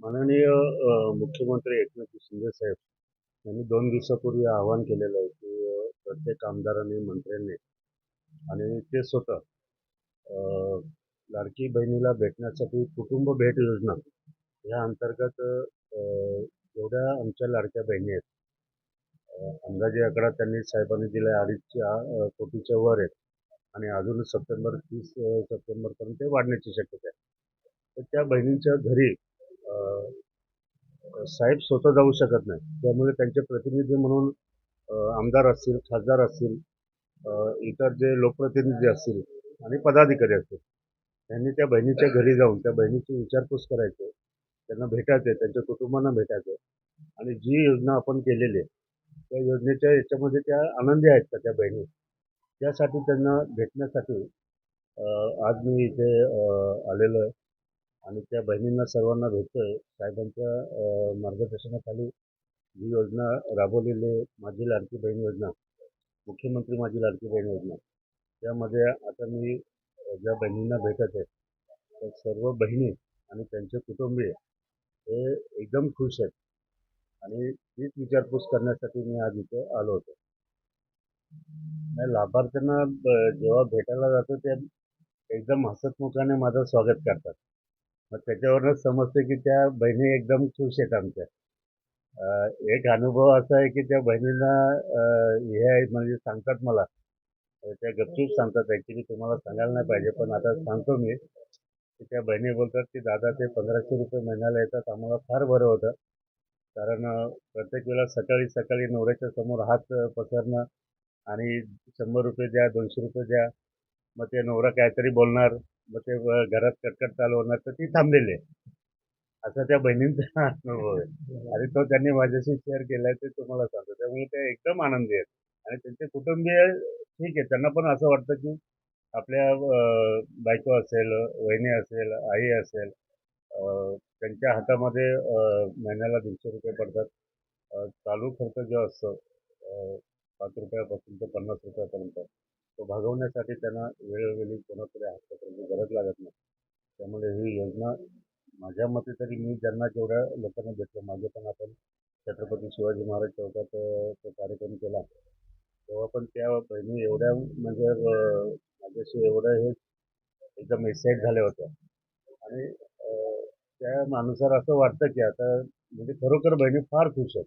माननीय मुख्यमंत्री एकनाथ शिंदे साहेब यांनी दोन दिवसापूर्वी आवाहन केलेलं आहे की प्रत्येक आमदारांनी मंत्र्यांनी आणि ते स्वतः लाडकी बहिणीला भेटण्यासाठी कुटुंब भेट योजना या अंतर्गत जेवढ्या आमच्या लाडक्या बहिणी आहेत. अंदाजे आकडा त्यांनी साहेबांनी दिला अडीचच्या कोटीच्या वर आहेत आणि अजून सप्टेंबर तीस सप्टेंबरपर्यंत ते वाढण्याची शक्यता आहे. तर त्या बहिणींच्या घरी साहेब स्वतः जाऊ शकत नाही त्यामुळे त्यांचे प्रतिनिधी म्हणून आमदार असतील खासदार असतील इतर जे लोकप्रतिनिधी असतील आणि पदाधिकारी असतील त्यांनी त्या बहिणीच्या घरी जाऊन त्या बहिणीची विचारपूस करायची त्यांना भेटायचं त्यांच्या कुटुंबांना भेटायचं आणि जी योजना आपण केलेली आहे त्या योजनेच्या याच्यामध्ये त्या आनंदी आहेत का त्या बहिणी? त्यासाठी त्यांना भेटण्यासाठी आज मी इथे आलेलो आहे. आणि त्या बहिणींना सर्वांना भेटतोय. साहेबांच्या मार्गदर्शनाखाली ही योजना राबवलेली आहे. माझी लाडकी बहीण योजना मुख्यमंत्री माझी लाडकी बहीण योजना. त्यामध्ये आता मी ज्या बहिणींना भेटत आहे त्या सर्व बहिणी आणि त्यांचे कुटुंबीय हे एकदम खुश आहेत. आणि तीच विचारपूस करण्यासाठी मी आज इथे आलो होतो. नाही लाभार्थ्यांना ब- जेव्हा भेटायला जातो ते एकदम हसतमुखाने माझं स्वागत करतात. मग त्याच्यावरच समजते की त्या बहिणी एकदम खुश आहेत आमच्या. एक अनुभव असा आहे की त्या बहिणींना हे आहे म्हणजे सांगतात मला. त्या गपचूप सांगतात. ॲक्च्युली तुम्हाला सांगायला नाही पाहिजे पण आता सांगतो मी. की त्या बहिणी बोलतात की दादा ते पंधराशे रुपये महिन्याला येतात. आम्हाला फार बरं होतं. कारण प्रत्येक वेळा सकाळी सकाळी नवऱ्याच्या समोर हात पसरणं आणि शंभर रुपये द्या दोनशे रुपये द्या. मग ते नवरा काहीतरी बोलणार. मग ते घरात कटकट चालू होणार तर ती थांबलेली आहे. असा त्या बहिणींचा अनुभव आहे. आणि तो त्यांनी माझ्याशी शेअर केलाय ते तुम्हाला सांगतो. त्यामुळे ते एकदम आनंदी आहेत. आणि त्यांचे कुटुंबीय ठीक आहे. त्यांना पण असं वाटतं की आपल्या बायको असेल वहिनी असेल आई असेल त्यांच्या हातामध्ये महिन्याला दीडशे रुपये पडतात. चालू खर्च जो असतो पाच रुपयापासून ते पन्नास रुपयापर्यंत. तो भागवण्यासाठी त्यांना वेळोवेळी कोणाकडे हात गरज लागत नाही. त्यामुळे ही योजना माझ्या मते तरी मी ज्यांना जेवढ्या लोकांना भेटलो मागे पण आपण छत्रपती शिवाजी महाराज चौकात तो कार्यक्रम केला. तेव्हा पण त्या बहिणी एवढ्या म्हणजे माझ्याशी एवढं हे एकदम एक्साईट झाल्या होत्या. आणि त्या माणुसार असं वाटतं की आता म्हणजे खरोखर बहिणी फार खुश आहेत.